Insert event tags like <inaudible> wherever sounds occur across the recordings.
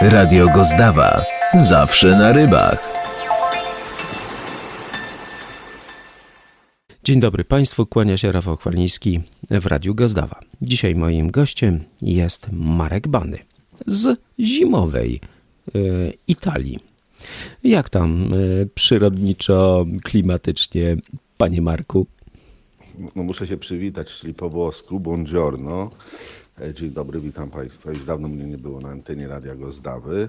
Radio Gozdawa. Zawsze na rybach. Dzień dobry Państwu, kłania się Rafał Chwalniński w Radiu Gazdawa. Dzisiaj moim gościem jest Marek Bany z zimowej e, Italii. Jak tam e, przyrodniczo, klimatycznie, panie Marku? No muszę się przywitać, czyli po włosku, buongiorno. E, Dzień dobry, witam Państwa. Już dawno mnie nie było na antenie Radia Gozdawy.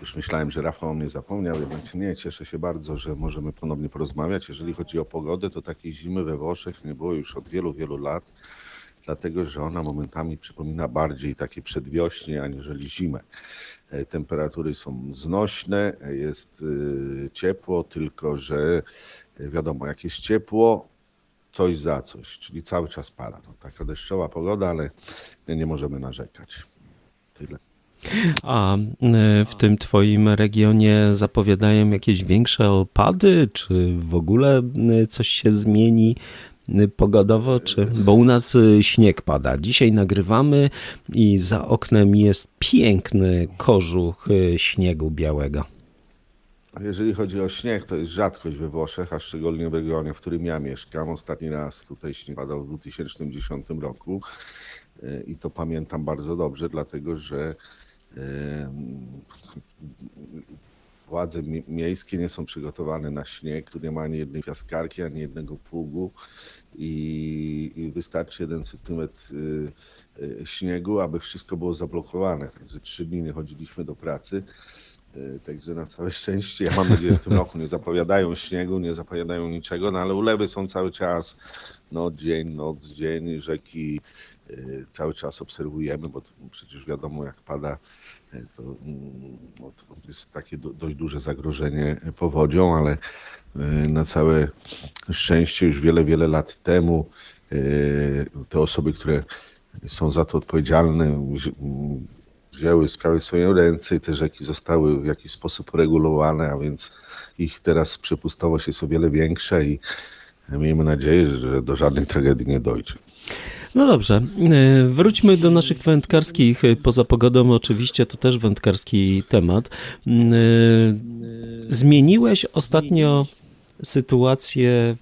Już myślałem, że Rafał mnie zapomniał, jednak nie. Cieszę się bardzo, że możemy ponownie porozmawiać. Jeżeli chodzi o pogodę, to takiej zimy we Włoszech nie było już od wielu, wielu lat, dlatego że ona momentami przypomina bardziej takie przedwiośnie, aniżeli zimę. E, Temperatury są znośne, e, jest y, ciepło, tylko że e, wiadomo, jak jest ciepło, coś za coś, czyli cały czas pada. No, taka deszczowa pogoda, ale nie, nie możemy narzekać. Tyle. A e, w tym twoim regionie zapowiadają jakieś większe opady, czy w ogóle e, coś się zmieni e, pogodowo, czy... Bo u nas śnieg pada. Dzisiaj nagrywamy i za oknem jest piękny kożuch śniegu białego. Jeżeli chodzi o śnieg, to jest rzadkość we Włoszech, a szczególnie w regionie, w którym ja mieszkam. Ostatni raz tutaj śnieg padał w 2010 roku e, i to pamiętam bardzo dobrze, dlatego że e, władze mi- miejskie nie są przygotowane na śnieg, tu nie ma ani jednej piaskarki, ani jednego pługu i, wystarczy jeden centymetr y, śniegu, aby wszystko było zablokowane. Także trzy dni nie chodziliśmy do pracy. Y, Także na całe szczęście, ja mam nadzieję, że w tym roku nie zapowiadają śniegu, nie zapowiadają niczego, no ale ulewy są cały czas, no dzień, noc, dzień, rzeki y, cały czas obserwujemy, bo przecież wiadomo jak pada, y, to, mm, no, to jest takie do, dość duże zagrożenie powodzią, ale na całe szczęście już wiele, wiele lat temu te osoby, które są za to odpowiedzialne, wzi- m, wzięły sprawy w swoje ręce i te rzeki zostały w jakiś sposób uregulowane, a więc ich teraz przepustowość jest o wiele większa i miejmy nadzieję, że do żadnej tragedii nie dojdzie. No dobrze, e, wróćmy do naszych wędkarskich. e, Poza pogodą oczywiście to też wędkarski temat. E, Zmieniłeś ostatnio sytuację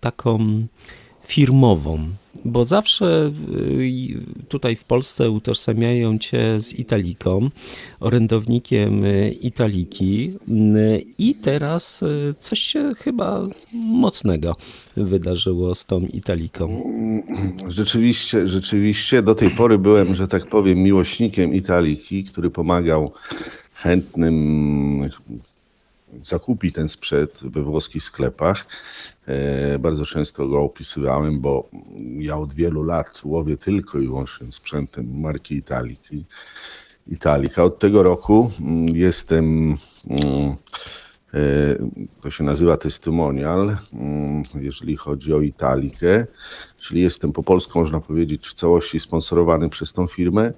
taką firmową, bo zawsze i tutaj w Polsce utożsamiają cię z Italiką, orędownikiem e, Italiki Mm, i teraz coś się chyba mocnego wydarzyło z tą Italiką. Rzeczywiście, rzeczywiście do tej pory byłem, że tak powiem, miłośnikiem Italiki, który pomagał chętnym zakupić ten sprzęt we włoskich sklepach. E, Bardzo często go opisywałem, bo ja od wielu lat łowię tylko i wyłącznie sprzętem marki Italiki. Italika. Od tego roku mm, jestem, mm, e, to się nazywa testimonial, mm, jeżeli chodzi o Italikę, czyli jestem po polsku, można powiedzieć, w całości sponsorowany przez tą firmę.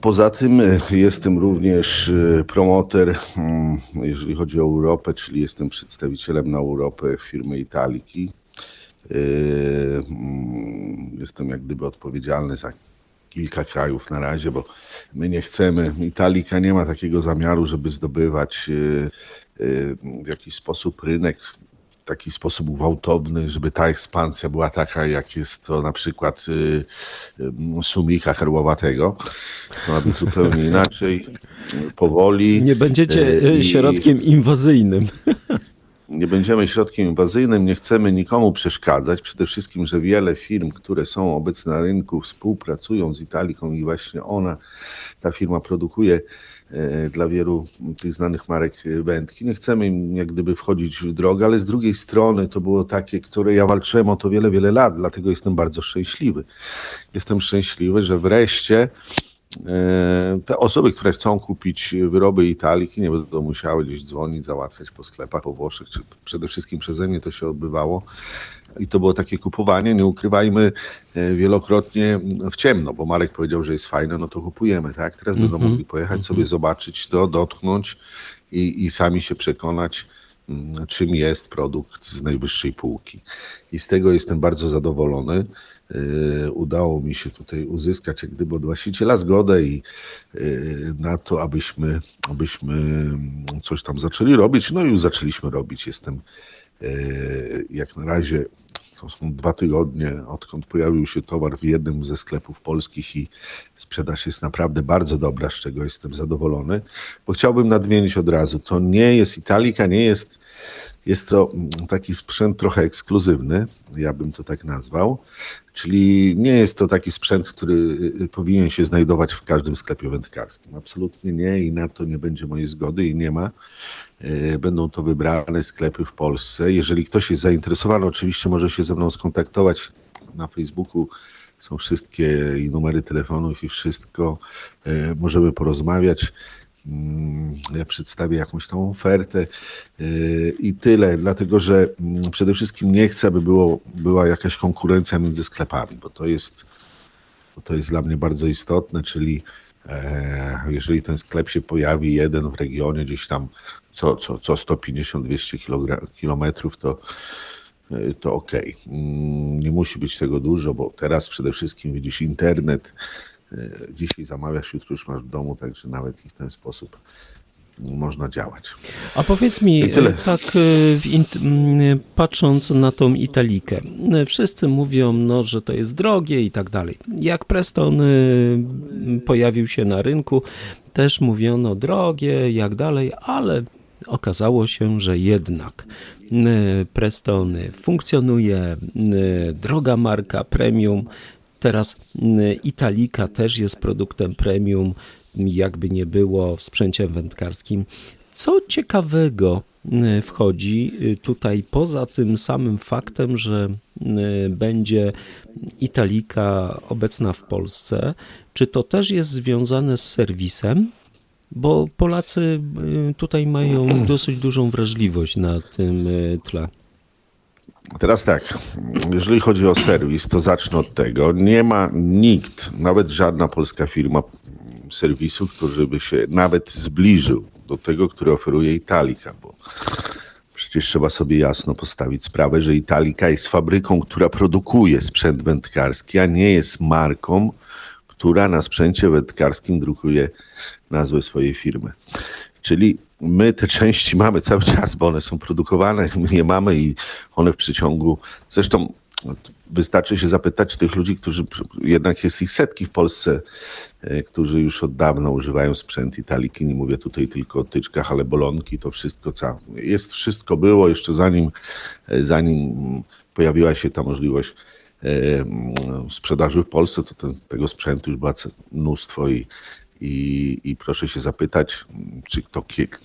Poza tym e, jestem również e, promoter, mm, jeżeli chodzi o Europę, czyli jestem przedstawicielem na Europę firmy Italiki. E, mm, Jestem jak gdyby odpowiedzialny za kilka krajów na razie, bo my nie chcemy, Italika nie ma takiego zamiaru, żeby zdobywać w jakiś sposób rynek taki sposób gwałtowny, żeby ta ekspansja była taka, jak jest to na przykład y, y, Sumika Herłowatego. To ma być zupełnie <laughs> inaczej, y, powoli. Nie będziecie e, i- środkiem inwazyjnym. <laughs> nie będziemy środkiem inwazyjnym, nie chcemy nikomu przeszkadzać. Przede wszystkim, że wiele firm, które są obecne na rynku, współpracują z Italiką i właśnie ona, ta firma produkuje dla wielu tych znanych marek e, wędki. Nie chcemy im jak gdyby wchodzić w drogę, ale z drugiej strony to było takie, które ja walczyłem o to wiele, wiele lat, dlatego jestem bardzo szczęśliwy. Jestem szczęśliwy, że wreszcie E, Te osoby, które chcą kupić wyroby Italiki, nie będą musiały gdzieś dzwonić, załatwiać po sklepach po Włoszech, czy przede wszystkim przeze mnie to się odbywało. I to było takie kupowanie, nie ukrywajmy, e, wielokrotnie w ciemno, bo Marek powiedział, że jest fajne, no to kupujemy, tak? Teraz będą Mhm, mogli pojechać sobie zobaczyć to, dotknąć i, i sami się przekonać, mm, czym jest produkt z najwyższej półki. I z tego jestem bardzo zadowolony. Y, udało mi się tutaj uzyskać jak gdyby od właściciela zgodę i y, na to, abyśmy, abyśmy coś tam zaczęli robić. No i już zaczęliśmy robić. Jestem y, jak na razie to są dwa tygodnie, odkąd pojawił się towar w jednym ze sklepów polskich i sprzedaż jest naprawdę bardzo dobra, z czego jestem zadowolony. Bo chciałbym nadmienić od razu, to nie jest Italika, nie jest, jest to mm, taki sprzęt trochę ekskluzywny, ja bym to tak nazwał, czyli nie jest to taki sprzęt, który y, powinien się znajdować w każdym sklepie wędkarskim. Absolutnie nie i na to nie będzie mojej zgody i nie ma. E, Będą to wybrane sklepy w Polsce. Jeżeli ktoś jest zainteresowany, oczywiście może się ze mną skontaktować na Facebooku. Są wszystkie i numery telefonów i wszystko. Możemy porozmawiać. Mm, przedstawię jakąś tą ofertę e, i tyle, dlatego że mm, przede wszystkim nie chcę, aby było, była jakaś konkurencja między sklepami, bo to jest, bo to jest dla mnie bardzo istotne, czyli e, jeżeli ten sklep się pojawi jeden w regionie gdzieś tam co, co, co 150-200 kilometrów, to, y, to ok. Nie musi być tego dużo, bo teraz przede wszystkim widzisz internet. Dzisiaj zamawiasz, jutro już masz w domu, także nawet w ten sposób można działać. A powiedz mi, e, tak e, patrząc na tą Italikę, e, wszyscy mówią, no, że to jest drogie i tak dalej. Jak Preston e, pojawił się na rynku, też mówiono drogie, jak dalej, ale okazało się, że jednak e, Preston funkcjonuje, e, droga marka premium. Teraz m, Italika też jest produktem premium, jakby nie było w sprzęcie wędkarskim. Co ciekawego y, wchodzi y, tutaj poza tym samym faktem, że y, będzie Italika obecna w Polsce? Czy to też jest związane z serwisem? Bo Polacy y, tutaj mają dosyć dużą wrażliwość na tym y, tle. Teraz tak, jeżeli chodzi o serwis, to zacznę od tego. Nie ma nikt, nawet żadna polska firma serwisu, który by się nawet zbliżył do tego, który oferuje Italika, bo przecież trzeba sobie jasno postawić sprawę, że Italika jest fabryką, która produkuje sprzęt wędkarski, a nie jest marką, która na sprzęcie wędkarskim drukuje nazwę swojej firmy. Czyli my te części mamy cały czas, bo one są produkowane, my je mamy i one w przeciągu. Zresztą wystarczy się zapytać tych ludzi, którzy jednak jest ich setki w Polsce, e, którzy już od dawna używają sprzęt Italiki. Nie mówię tutaj tylko o tyczkach, ale bolonki, to wszystko całe. Jest wszystko było jeszcze zanim, e, zanim pojawiła się ta możliwość e, sprzedaży w Polsce, to ten, tego sprzętu już było mnóstwo i, i, I proszę się zapytać, czy, kto,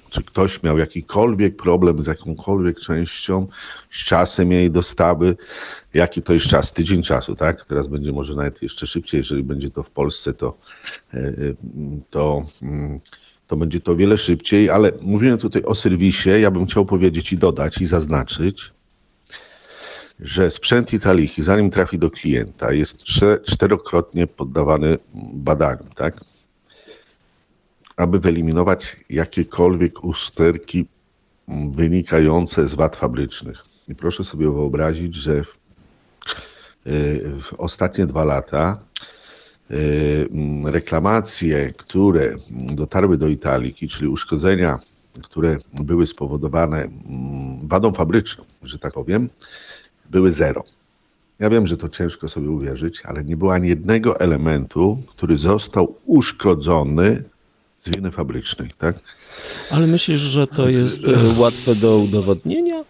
czy ktoś miał jakikolwiek problem z jakąkolwiek częścią, z czasem jej dostawy. Jaki to jest czas? Tydzień czasu, tak? Teraz będzie może nawet jeszcze szybciej. Jeżeli będzie to w Polsce, to, e, e, to, mm, to będzie to wiele szybciej, ale mówiłem tutaj o serwisie. Ja bym chciał powiedzieć i dodać i zaznaczyć, że sprzęt Italiki, zanim trafi do klienta, jest czterokrotnie poddawany badaniu, tak? Aby wyeliminować jakiekolwiek usterki wynikające z wad fabrycznych. I proszę sobie wyobrazić, że w, y, w ostatnie dwa lata mm, reklamacje, które dotarły do Italiki, czyli uszkodzenia, które były spowodowane wadą fabryczną, że tak powiem, były zero. Ja wiem, że to ciężko sobie uwierzyć, ale nie było ani jednego elementu, który został uszkodzony z winy fabrycznej, tak? Ale myślisz, że to jest e, łatwe do udowodnienia?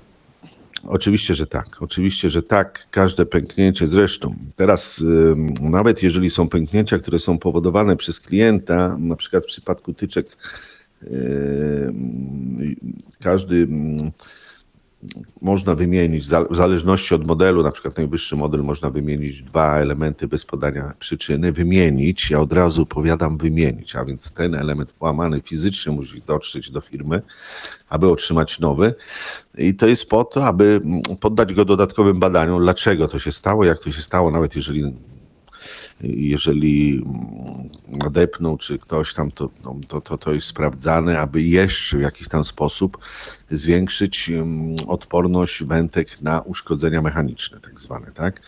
Oczywiście, że tak. Oczywiście, że tak. Każde pęknięcie zresztą. Teraz ym, nawet jeżeli są pęknięcia, które są powodowane przez klienta, na przykład w przypadku tyczek, każdy ym, można wymienić, w zależności od modelu, na przykład najwyższy model można wymienić dwa elementy bez podania przyczyny. Wymienić, ja od razu powiadam wymienić, a więc ten element połamany fizycznie musi dotrzeć do firmy, aby otrzymać nowy. I to jest po to, aby poddać go dodatkowym badaniom, dlaczego to się stało, jak to się stało, nawet jeżeli jeżeli nadepnął, czy ktoś tam, to, no, to, to, to jest sprawdzane, aby jeszcze w jakiś tam sposób zwiększyć mm, odporność wędek na uszkodzenia mechaniczne, tak zwane, tak?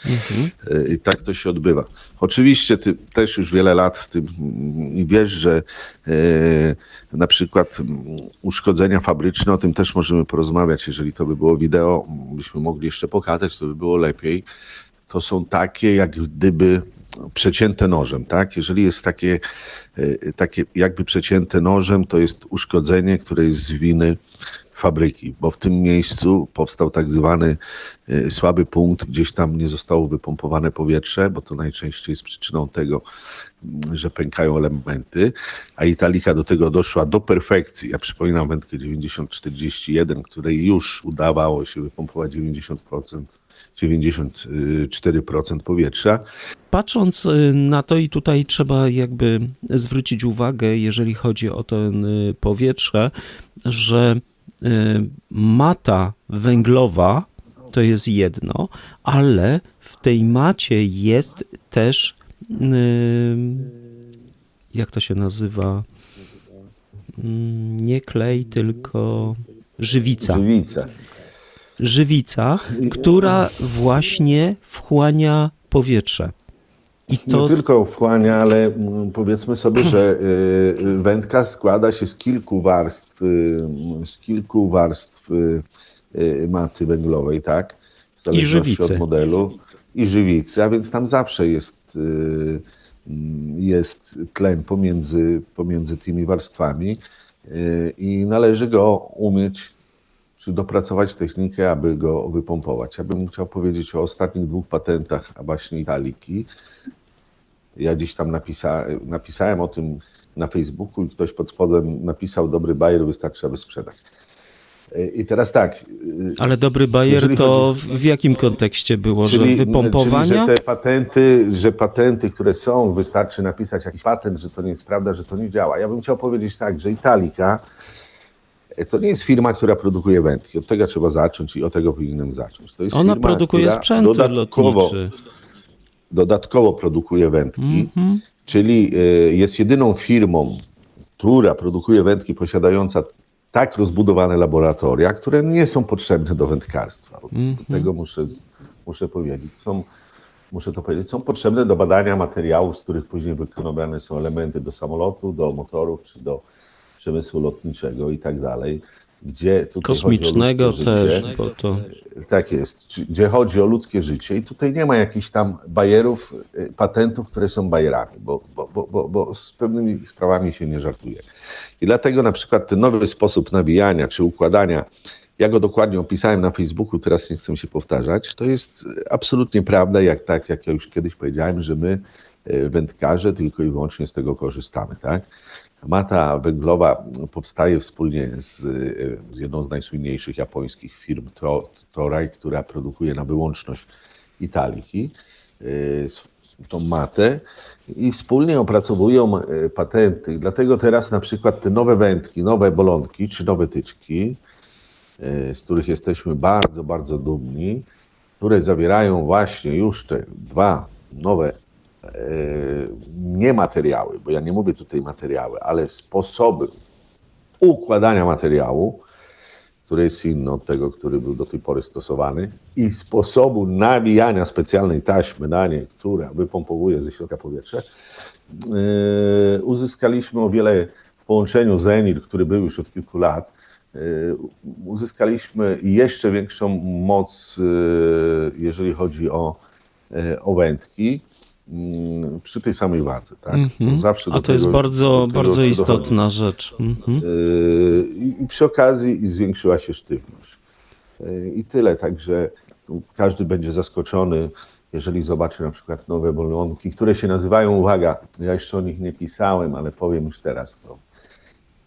I tak to się odbywa. Oczywiście ty też już wiele lat w tym mm, i wiesz, że e, na przykład mm, uszkodzenia fabryczne, o tym też możemy porozmawiać, jeżeli to by było wideo, byśmy mogli jeszcze pokazać, to by było lepiej. To są takie, jak gdyby przecięte nożem, tak? Jeżeli jest takie, e, takie jakby przecięte nożem, to jest uszkodzenie, które jest z winy fabryki, bo w tym miejscu powstał tak zwany e, słaby punkt, gdzieś tam nie zostało wypompowane powietrze, bo to najczęściej jest przyczyną tego, m, że pękają elementy, a Italika do tego doszła do perfekcji. Ja przypominam wędkę 9041, której już udawało się wypompować 90%, 94% powietrza. Patrząc y, na to i tutaj trzeba jakby zwrócić uwagę, jeżeli chodzi o ten y, powietrze, że y, mata węglowa to jest jedno, ale w tej macie jest też jak to się nazywa? Mm, Nie klej, tylko żywica. Żywica. Żywica, która właśnie wchłania powietrze. I to Nie tylko wchłania, ale mm, powiedzmy sobie, że y, wędka składa się z kilku warstw, y, z kilku warstw y, y, maty węglowej, tak? W zależności żywicy. od modelu i żywicy, a więc tam zawsze jest, y, mm, jest tlen pomiędzy, pomiędzy tymi warstwami y, i należy go umieć czy dopracować technikę, aby go wypompować. Ja bym chciał powiedzieć o ostatnich dwóch patentach, a właśnie Italiki. Ja gdzieś tam napisa, napisałem o tym na Facebooku i ktoś pod spodem napisał dobry bajer, wystarczy, aby sprzedać. I teraz tak. Ale dobry bajer Jeżeli to w w jakim kontekście było, że wypompowania? Czyli, że te patenty, że patenty, które są, wystarczy napisać jakiś patent, że to nie jest prawda, że to nie działa. Ja bym chciał powiedzieć tak, że Italika e, to nie jest firma, która produkuje wędki. Od tego trzeba zacząć i od tego powinienem zacząć. To jest Ona firma, produkuje sprzęt dodatkowo, lotniczy. dodatkowo produkuje wędki, Mhm. czyli y, jest jedyną firmą, która produkuje wędki posiadająca tak rozbudowane laboratoria, które nie są potrzebne do wędkarstwa. Do tego muszę, muszę powiedzieć. Są, muszę to powiedzieć, są potrzebne do badania materiałów, z których później wykonywane są elementy do samolotu, do motorów, czy do przemysłu lotniczego i tak dalej. Gdzie Kosmicznego też, życie. bo to... Tak jest, gdzie chodzi o ludzkie życie i tutaj nie ma jakichś tam bajerów, y, patentów, które są bajerami, bo, bo, bo, bo, z pewnymi sprawami się nie żartuje. I dlatego na przykład ten nowy sposób nawijania czy układania, ja go dokładnie opisałem na Facebooku, teraz nie chcę się powtarzać, to jest absolutnie prawda, jak tak, jak ja już kiedyś powiedziałem, że my y, wędkarze tylko i wyłącznie z tego korzystamy, tak? Mata węglowa powstaje wspólnie z, z jedną z najsłynniejszych japońskich firm, To- Toray, która produkuje na wyłączność Italiki, s- tą matę i wspólnie opracowują y, patenty. Dlatego teraz na przykład te nowe wędki, nowe bolonki czy nowe tyczki, y, z których jesteśmy bardzo, bardzo dumni, które zawierają właśnie już te dwa nowe e, nie materiały, bo ja nie mówię tutaj materiały, ale sposoby układania materiału, który jest inny od tego, który był do tej pory stosowany i sposobu nawijania specjalnej taśmy na nie, która wypompowuje ze środka powietrze, yy, uzyskaliśmy o wiele w połączeniu z Enil, który był już od kilku lat, yy, uzyskaliśmy jeszcze większą moc, yy, jeżeli chodzi o, yy, o wędki przy tej samej wadze. Tak? Mhm. Zawsze A to jest tego- bardzo, tego bardzo dochodzi. istotna rzecz. Mhm. Yy, I, I przy okazji zwiększyła się sztywność. Yy, I tyle, także każdy będzie zaskoczony, jeżeli zobaczy na przykład nowe bolonki, które się nazywają, uwaga, ja jeszcze o nich nie pisałem, ale powiem już teraz to.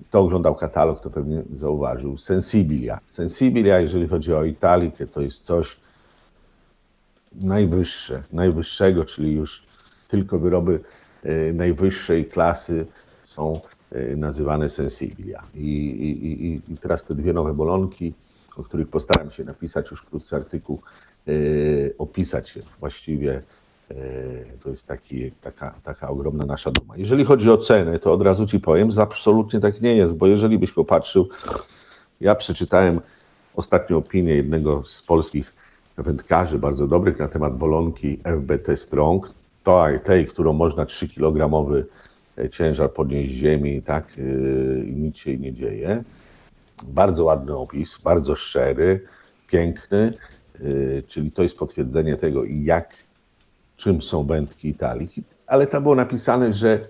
Kto oglądał katalog, to pewnie zauważył. Sensibilia. Sensibilia, jeżeli chodzi o italikę, to jest coś najwyższe, najwyższego, czyli już tylko wyroby e, najwyższej klasy są e, nazywane sensibilia. I, i, i, teraz te dwie nowe bolonki, o których postaram się napisać już wkrótce artykuł, e, opisać właściwie To jest taki, taka, taka ogromna nasza duma. Jeżeli chodzi o cenę, to od razu Ci powiem, że absolutnie tak nie jest, bo jeżeli byś popatrzył, ja przeczytałem ostatnią opinię jednego z polskich wędkarzy, bardzo dobrych na temat bolonki FBT Strong, to, tej, którą można 3 kg ciężar podnieść z ziemi tak, i nic się nie dzieje. Bardzo ładny opis, bardzo szczery, piękny, yy, czyli to jest potwierdzenie tego, jak, czym są wędki Italii. Ale tam było napisane, że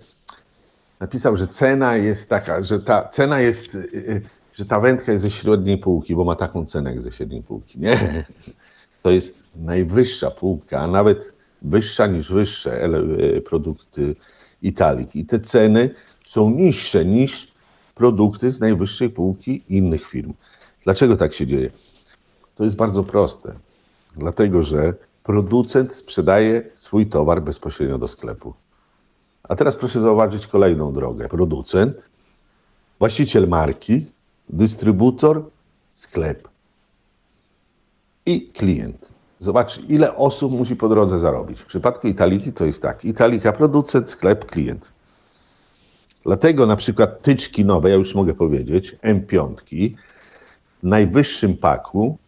napisał, że cena jest taka, że ta cena jest, że ta wędka jest ze średniej półki, bo ma taką cenę jak ze średniej półki. Nie, to jest najwyższa półka, a nawet wyższa niż wyższe ele- produkty Italii. I te ceny są niższe niż produkty z najwyższej półki innych firm. Dlaczego tak się dzieje? To jest bardzo proste. Dlatego, że producent sprzedaje swój towar bezpośrednio do sklepu. A teraz proszę zauważyć kolejną drogę. Producent, właściciel marki, dystrybutor, sklep i klient. Zobacz, ile osób musi po drodze zarobić. W przypadku Italiki to jest tak. Italika, producent, sklep, klient. Dlatego na przykład tyczki nowe, ja już mogę powiedzieć, M5, w najwyższym paku,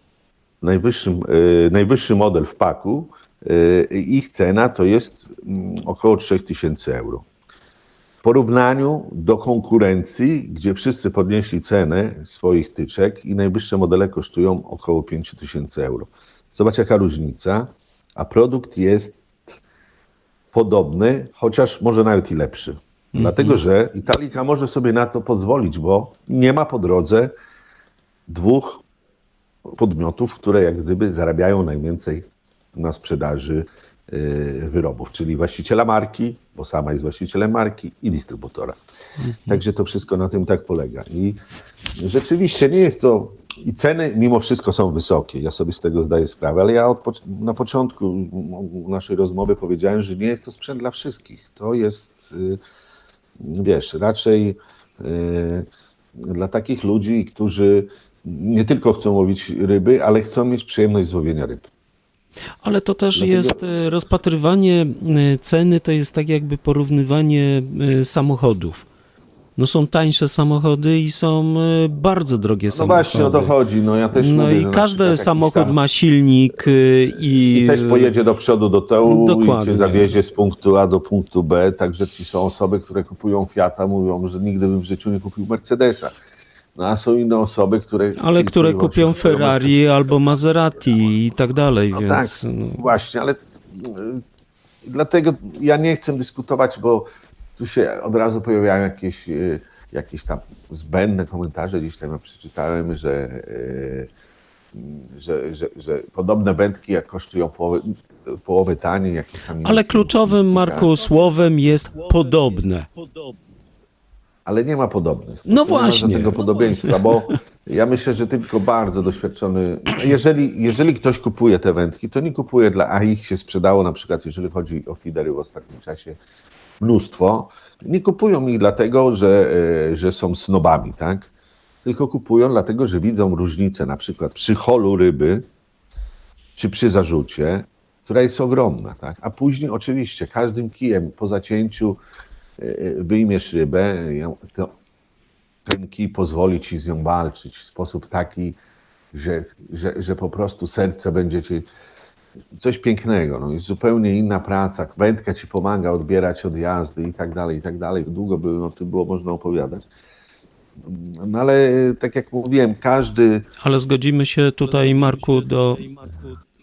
najwyższym, e, najwyższy model w paku, e, ich cena to jest mm, około 3000 euro. W porównaniu do konkurencji, gdzie wszyscy podnieśli cenę swoich tyczek i najwyższe modele kosztują około 5000 euro. Zobacz jaka różnica, a produkt jest podobny, chociaż może nawet i lepszy. Dlatego, że Italika może sobie na to pozwolić, bo nie ma po drodze dwóch podmiotów, które jak gdyby zarabiają najwięcej na sprzedaży y, wyrobów, czyli właściciela marki, bo sama jest właścicielem marki i dystrybutora. Także to wszystko na tym tak polega. I rzeczywiście nie jest to. I ceny mimo wszystko są wysokie, ja sobie z tego zdaję sprawę, ale ja na początku naszej rozmowy powiedziałem, że nie jest to sprzęt dla wszystkich. To jest, y, wiesz, raczej y, dla takich ludzi, którzy nie tylko chcą łowić ryby, ale chcą mieć przyjemność z łowienia ryb. Ale to też Dlatego- jest e, rozpatrywanie ceny, to jest tak jakby porównywanie samochodów. No są tańsze samochody i są e, bardzo drogie No samochody. właśnie o to chodzi. No, ja też No mówię, i każdy samochód tam- ma silnik e, i... I też pojedzie do przodu, do tyłu Dokładnie. i cię zawiezie z punktu A do punktu B. Także ci są osoby, które kupują Fiata, mówią, że nigdy bym w życiu nie kupił Mercedesa. No a są inne osoby, które... Ale które kupią Ferrari albo Maserati i tak dalej, No więc... tak, no. właśnie, ale y, dlatego ja nie chcę dyskutować, bo tu się od razu pojawiają jakieś, y, jakieś tam zbędne komentarze. Gdzieś tam ja przeczytałem, że, y, że, że, że podobne wędki jak kosztują połowę, połowę taniej. Jakieś tam Ale kluczowym. Marku, słowem jest podobne. Ale nie ma podobnych. No Nie ma właśnie. żadnego podobieństwa, bo ja myślę, że tylko bardzo doświadczony. Jeżeli, jeżeli ktoś kupuje te wędki, to nie kupuje dla. A ich się sprzedało na przykład, jeżeli chodzi o fidery w ostatnim czasie, mnóstwo. Nie kupują ich dlatego, że, e, że są snobami, tak? Tylko kupują dlatego, że widzą różnicę na przykład przy holu ryby, czy przy zarzucie, która jest ogromna, tak? A później oczywiście każdym kijem po zacięciu e, wyjmiesz rybę, to ten kij pozwoli ci z nią walczyć w sposób taki, że, że, że po prostu serce będzie ci coś pięknego. No, jest zupełnie inna praca. Wędka ci pomaga odbierać od jazdy i tak dalej, i tak dalej. Długo by o tym było można opowiadać. No ale tak jak mówiłem, każdy Ale zgodzimy się tutaj, Marku, do.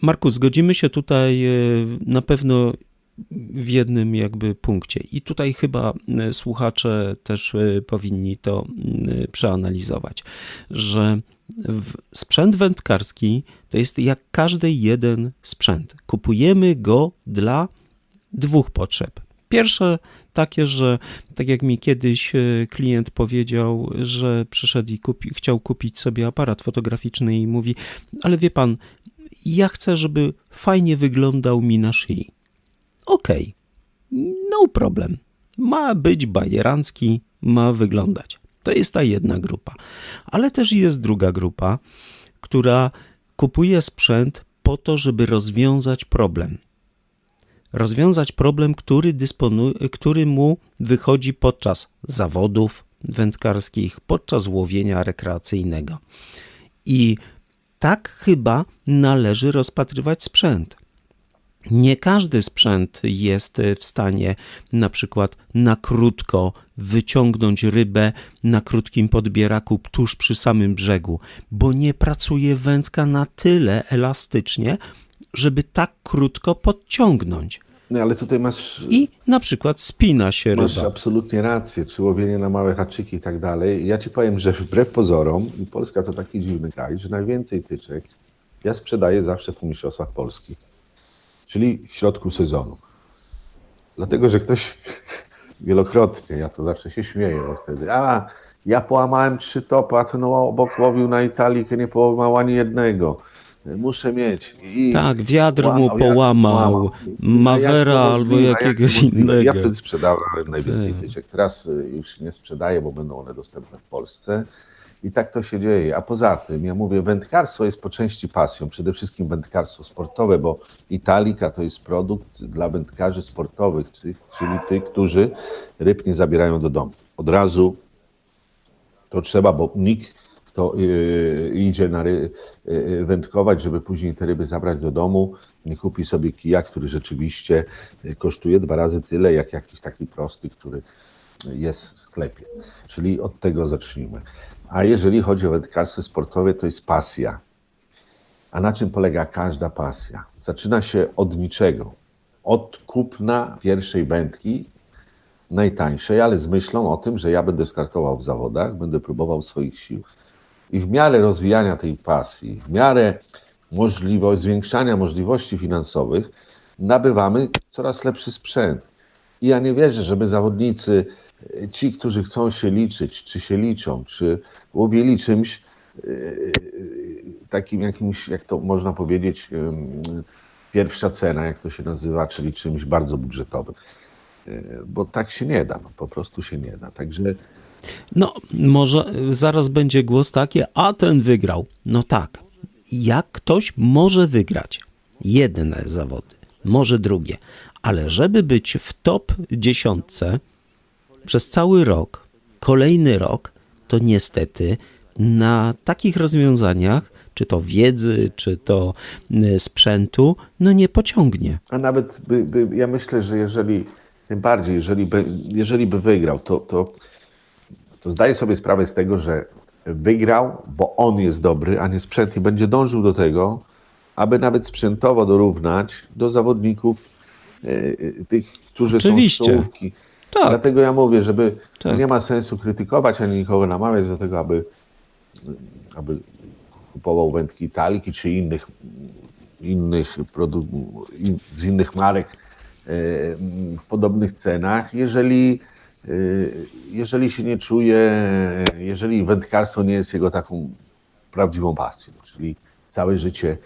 Marku, zgodzimy się tutaj e, na pewno w jednym jakby punkcie. I tutaj chyba e, słuchacze też e, powinni to przeanalizować, że sprzęt wędkarski to jest jak każdy jeden sprzęt. Kupujemy go dla dwóch potrzeb. Pierwsze takie, że tak jak mi kiedyś e, klient powiedział, że przyszedł i kupi, chciał kupić sobie aparat fotograficzny i mówi, ale wie pan, ja chcę, żeby fajnie wyglądał mi na szyi. Okej, no problem. Ma być bajerancki, ma wyglądać. To jest ta jedna grupa. Ale też jest druga grupa, która kupuje sprzęt po to, żeby rozwiązać problem rozwiązać problem, który, dysponuje, który mu wychodzi podczas zawodów wędkarskich, podczas łowienia rekreacyjnego. I tak chyba należy rozpatrywać sprzęt. Nie każdy sprzęt jest w stanie na przykład na krótko wyciągnąć rybę na krótkim podbieraku tuż przy samym brzegu, bo nie pracuje wędka na tyle elastycznie, żeby tak krótko podciągnąć. No ale tutaj masz, I na przykład spina się masz ryba. absolutnie rację, czy łowienie na małe haczyki i tak dalej. Ja ci powiem, że wbrew pozorom, Polska to taki dziwny kraj, że najwięcej tyczek ja sprzedaję zawsze po Mistrzostwach Polski, czyli w środku sezonu. Dlatego, że ktoś <laughs> wielokrotnie, ja to zawsze się śmieję bo wtedy, a ja połamałem trzy topy, a ten obok łowił na Italii, nie połamał ani jednego. Muszę mieć. I Tak, wiatr mu Łamał, jak połamał, łamał. Mavera A jak to albo jak jakiegoś możliwe? Ja innego. wtedy sprzedawałem najwięcej Tak. tyczek. Teraz y, już nie sprzedaję, bo będą one dostępne w Polsce. I tak to się dzieje. A poza tym, ja mówię, wędkarstwo jest po części pasją. Przede wszystkim wędkarstwo sportowe, bo Italika to jest produkt dla wędkarzy sportowych, czyli, tych, którzy ryb nie zabierają do domu. Od razu to trzeba, bo nikt, kto y, idzie na ry, y, wędkować, żeby później te ryby zabrać do domu, nie kupi sobie kija, który rzeczywiście y, kosztuje dwa razy tyle, jak jakiś taki prosty, który jest w sklepie. Czyli od tego zacznijmy. A jeżeli chodzi o wędkarstwo sportowe, to jest pasja. A na czym polega każda pasja? Zaczyna się od niczego. Od kupna pierwszej wędki, najtańszej, ale z myślą o tym, że ja będę startował w zawodach, będę próbował swoich sił. I w miarę rozwijania tej pasji, w miarę możliwości, zwiększania możliwości finansowych, nabywamy coraz lepszy sprzęt. I ja nie wierzę, żeby zawodnicy, ci, którzy chcą się liczyć, czy się liczą, czy łowili czymś e, takim jakimś, jak to można powiedzieć, pierwsza cena, jak to się nazywa, czyli czymś bardzo budżetowym. E, Bo tak się nie da, no, po prostu się nie da. Także No, może zaraz będzie głos taki, a ten wygrał. No tak, jak ktoś może wygrać jedne zawody, może drugie, ale żeby być w top dziesiątce przez cały rok, kolejny rok, to niestety na takich rozwiązaniach, czy to wiedzy, czy to y, sprzętu, no nie pociągnie. A nawet by, by, ja myślę, że jeżeli, tym bardziej, jeżeli by, jeżeli by wygrał, to, to, to zdaję sobie sprawę z tego, że wygrał, bo on jest dobry, a nie sprzęt i będzie dążył do tego, aby nawet sprzętowo dorównać do zawodników e, e, tych, którzy Oczywiście. są z czołówki. Tak. Dlatego ja mówię, żeby Tak. nie ma sensu krytykować ani nikogo namawiać do tego, aby, aby kupował wędki Italiki czy innych, innych produ- in, z innych marek e, w podobnych cenach, jeżeli, e, jeżeli się nie czuje, jeżeli wędkarstwo nie jest jego taką prawdziwą pasją, czyli całe życie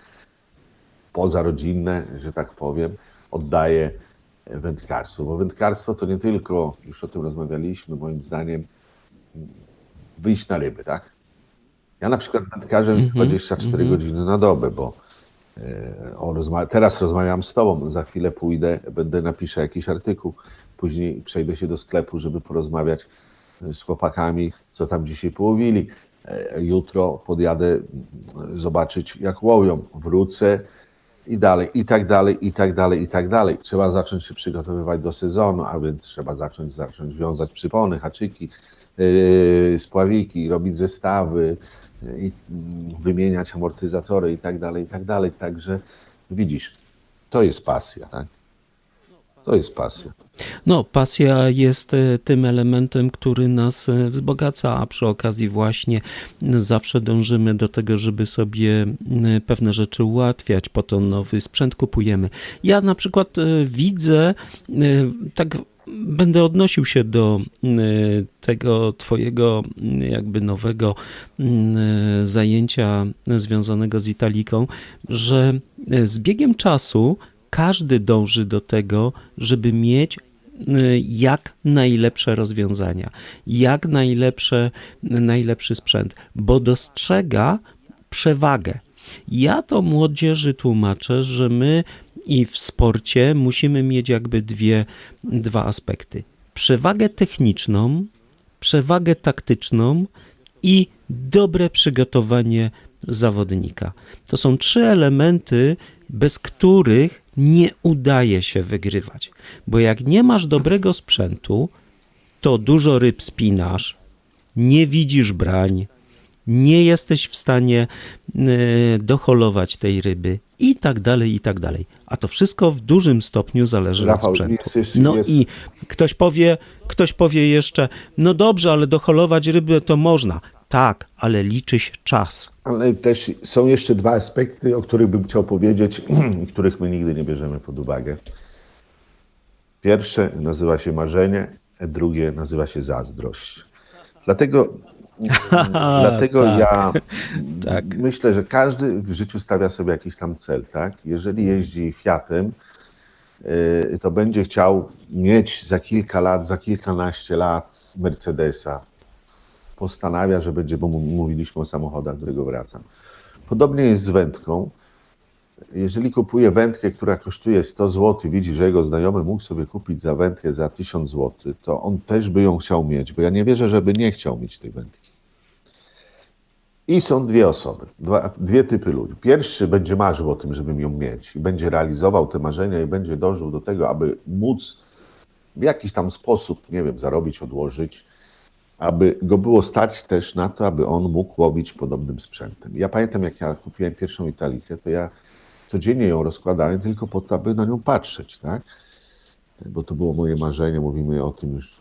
pozarodzinne, że tak powiem, oddaje wędkarstwu. Bo wędkarstwo to nie tylko, już o tym rozmawialiśmy, moim zdaniem, wyjść na ryby, tak? Ja na przykład wędkarzem jest 24 godziny na dobę, bo e, o, rozma- teraz rozmawiam z tobą, za chwilę pójdę, będę napiszę jakiś artykuł, później przejdę się do sklepu, żeby porozmawiać e, z chłopakami, co tam dzisiaj połowili. E, Jutro podjadę mm, zobaczyć, jak łowią, wrócę i dalej, i tak dalej, i tak dalej, i tak dalej. Trzeba zacząć się przygotowywać do sezonu, a więc trzeba zacząć, zacząć wiązać przypony, haczyki, yy, spławiki, robić zestawy, yy, mm, wymieniać amortyzatory i tak dalej, i tak dalej. Także widzisz, to jest pasja, tak? To jest pasja. No, pasja jest e, tym elementem, który nas e, wzbogaca, a przy okazji właśnie zawsze dążymy do tego, żeby sobie pewne rzeczy ułatwiać, po to nowy sprzęt kupujemy. Ja na przykład e, widzę, tak będę odnosił się do tego twojego jakby nowego zajęcia związanego z Italiką, że z biegiem czasu każdy dąży do tego, żeby mieć y, jak najlepsze rozwiązania, jak najlepsze, najlepszy sprzęt, bo dostrzega przewagę. Ja to młodzieży tłumaczę, że my i w sporcie musimy mieć jakby dwie, dwa aspekty. Przewagę techniczną, przewagę taktyczną i dobre przygotowanie zawodnika. To są trzy elementy, bez których nie udaje się wygrywać. Bo jak nie masz dobrego sprzętu, to dużo ryb spinasz, nie widzisz brań, nie jesteś w stanie e, doholować tej ryby i tak dalej, i tak dalej. A to wszystko w dużym stopniu zależy Rafał, od sprzętu. no i ktoś powie, ktoś powie jeszcze, no dobrze, ale doholować ryby to można. Tak, ale liczy się czas. Ale też są jeszcze dwa aspekty, o których bym chciał powiedzieć, <clears throat> i których my nigdy nie bierzemy pod uwagę. Pierwsze nazywa się marzenie, a drugie nazywa się zazdrość. Dlatego, <laughs> dlatego tak. ja <laughs> Tak. myślę, że każdy w życiu stawia sobie jakiś tam cel, tak? Jeżeli jeździ Fiatem, y, to będzie chciał mieć za kilka lat, za kilkanaście lat Mercedesa. Postanawia, że będzie, bo mówiliśmy o samochodach, do którego wracam. Podobnie jest z wędką. Jeżeli kupuje wędkę, która kosztuje 100 zł, widzi, że jego znajomy mógł sobie kupić za wędkę za 1000 zł, to on też by ją chciał mieć, bo ja nie wierzę, żeby nie chciał mieć tej wędki. I są dwie osoby, dwa, dwie typy ludzi. Pierwszy będzie marzył o tym, żeby ją mieć i będzie realizował te marzenia i będzie dążył do tego, aby móc w jakiś tam sposób, nie wiem, zarobić, odłożyć, aby go było stać też na to, aby on mógł łowić podobnym sprzętem. Ja pamiętam, jak ja kupiłem pierwszą Italikę, to ja codziennie ją rozkładałem tylko po to, aby na nią patrzeć, tak? Bo to było moje marzenie, mówimy o tym już,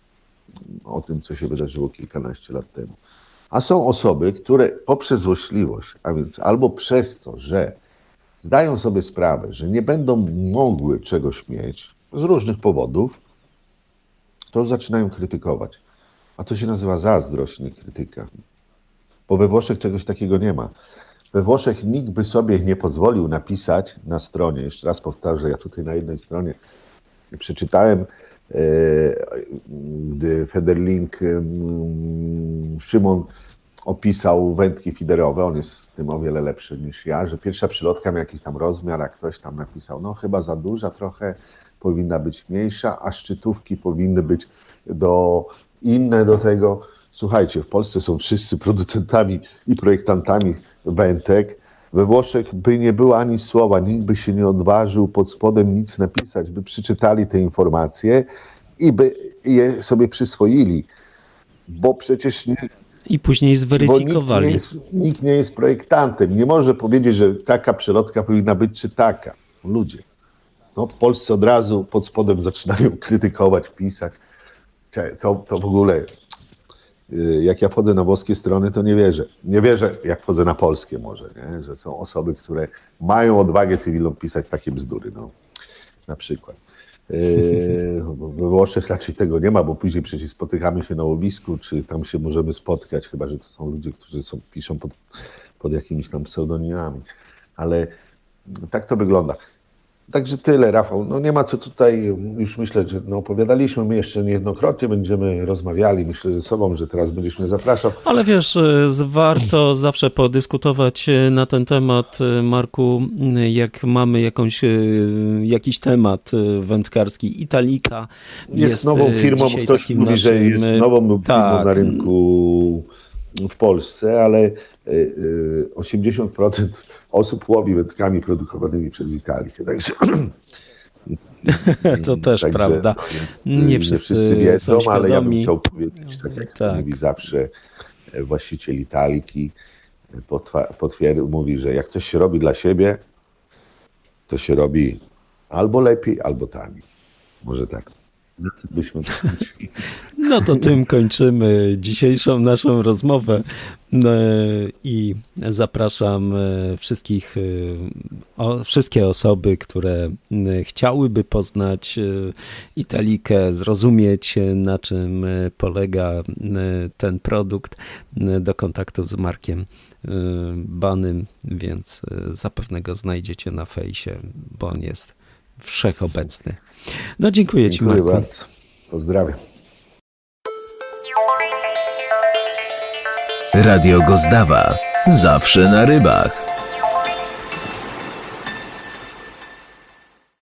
o tym, co się wydarzyło kilkanaście lat temu. A są osoby, które poprzez złośliwość, a więc albo przez to, że zdają sobie sprawę, że nie będą mogły czegoś mieć z różnych powodów, to zaczynają krytykować. A to się nazywa zazdrość, nie krytyka. Bo we Włoszech czegoś takiego nie ma. We Włoszech nikt by sobie nie pozwolił napisać na stronie, jeszcze raz powtarzę, ja tutaj na jednej stronie przeczytałem, e, gdy Federlink, em, Szymon opisał wędki fiderowe, on jest w tym o wiele lepszy niż ja, że pierwsza przylotka ma jakiś tam rozmiar, a ktoś tam napisał, no chyba za duża trochę, powinna być mniejsza, a szczytówki powinny być do, inne do tego. Słuchajcie, w Polsce są wszyscy producentami i projektantami wędek. We Włoszech by nie było ani słowa, nikt by się nie odważył pod spodem nic napisać, by przeczytali te informacje i by je sobie przyswoili. Bo przecież nie, I później bo nikt nie, zweryfikowali. jest, nikt nie jest projektantem. Nie może powiedzieć, że taka przelotka powinna być, czy taka. Ludzie. No, w Polsce od razu pod spodem zaczynają krytykować, pisać. To, to w ogóle, y, jak ja wchodzę na włoskie strony, to nie wierzę. Nie wierzę, jak wchodzę na polskie może, nie? że są osoby, które mają odwagę cywilną pisać takie bzdury. No. Na przykład. <laughs> Bo we Włoszech raczej tego nie ma, bo później przecież spotykamy się na łowisku, czy tam się możemy spotkać, chyba że to są ludzie, którzy są, piszą pod, pod jakimiś tam pseudonimami. Ale tak to wygląda. Także tyle, Rafał. No nie ma co tutaj, już myślę, że no, opowiadaliśmy, my jeszcze niejednokrotnie będziemy rozmawiali, myślę ze sobą, że teraz będziesz mnie zapraszał. Ale wiesz, y, warto zawsze podyskutować y, na ten temat, y, Marku, jak mamy jakąś, jakiś temat wędkarski. Italika Jest, nową y, firmą, ktoś takim mówi, że naszym, jest y, nową firmą tak. na rynku w Polsce, ale y, y, 80% osób łowi wędkami produkowanymi przez Italię. Także <laughs> To też Także, prawda. Nie y, wszyscy wiedzą, są ale ja bym świadomi. chciał powiedzieć, tak jak Tak. mówi zawsze e, właściciel Italiki, e, potwier- mówi, że jak coś się robi dla siebie, to się robi albo lepiej, albo taniej. Może tak. Byśmy. No to tym kończymy dzisiejszą naszą rozmowę No, i zapraszam e, wszystkich, e, wszystkie osoby, które chciałyby poznać e, Italikę, zrozumieć na czym polega ten produkt, do kontaktów z Markiem Banym, więc zapewne go znajdziecie na fejsie, bo on jest wszechobecny. No dziękuję Ci Dziękuję Marku. bardzo. Pozdrawiam. Radio Gozdawa. Zawsze na rybach.